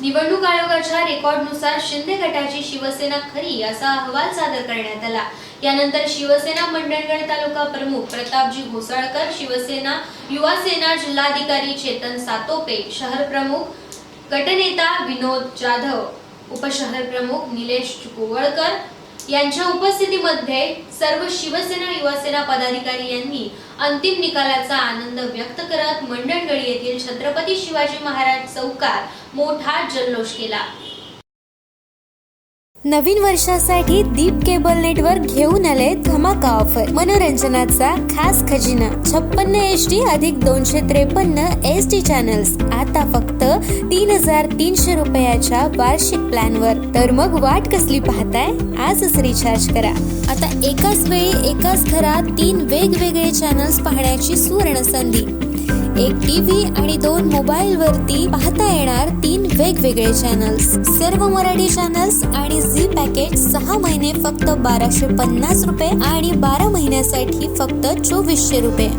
निवडणूक आयोगाच्या रेकॉर्डनुसार शिंदे गटाची शिवसेना खरी असा अहवाल सादर करण्यात आला. यानंतर शिवसेना मंडणगड तालुका प्रमुख प्रतापजी घोसाळकर शिवसेना युवा सेना जिल्हाधिकारी चेतन सातोपे शहर प्रमुख गटनेता विनोद जाधव उपशहर प्रमुख निलेश चुकुवळकर यांच्या उपस्थितीमध्ये सर्व शिवसेना युवासेना पदाधिकारी यांनी अंतिम निकालाचा आनंद व्यक्त करत मंडणगड येथील छत्रपती शिवाजी महाराज चौकात मोठा जल्लोष केला. नवीन वर्षासाठी दीप केबल नेटवर्क घेऊन आले धमाका ऑफर. मनोरंजनाचा खास खजिना. छप्पन्न एच डी अधिक दोनशे त्रेपन्न एस टी चॅनल्स आता फक्त तीन हजार तीनशे रुपयाच्या वार्षिक प्लॅनवर. तर मग वाट कसली पाहताय? आजच रिचार्ज करा. आता एकाच वेळी एकाच घरात तीन वेगवेगळे चॅनल्स पाहण्याची सुवर्ण संधी. एक टीव्ही आणि दोन मोबाईल वरती पाहता येणार वेगवेगळे चॅनल्स सर्व मराठी चॅनल्स आणि झी पॅकेज सहा महिने फक्त बाराशे पन्नास रुपये आणि बारा महिन्यासाठी फक्त चोवीसशे रुपये.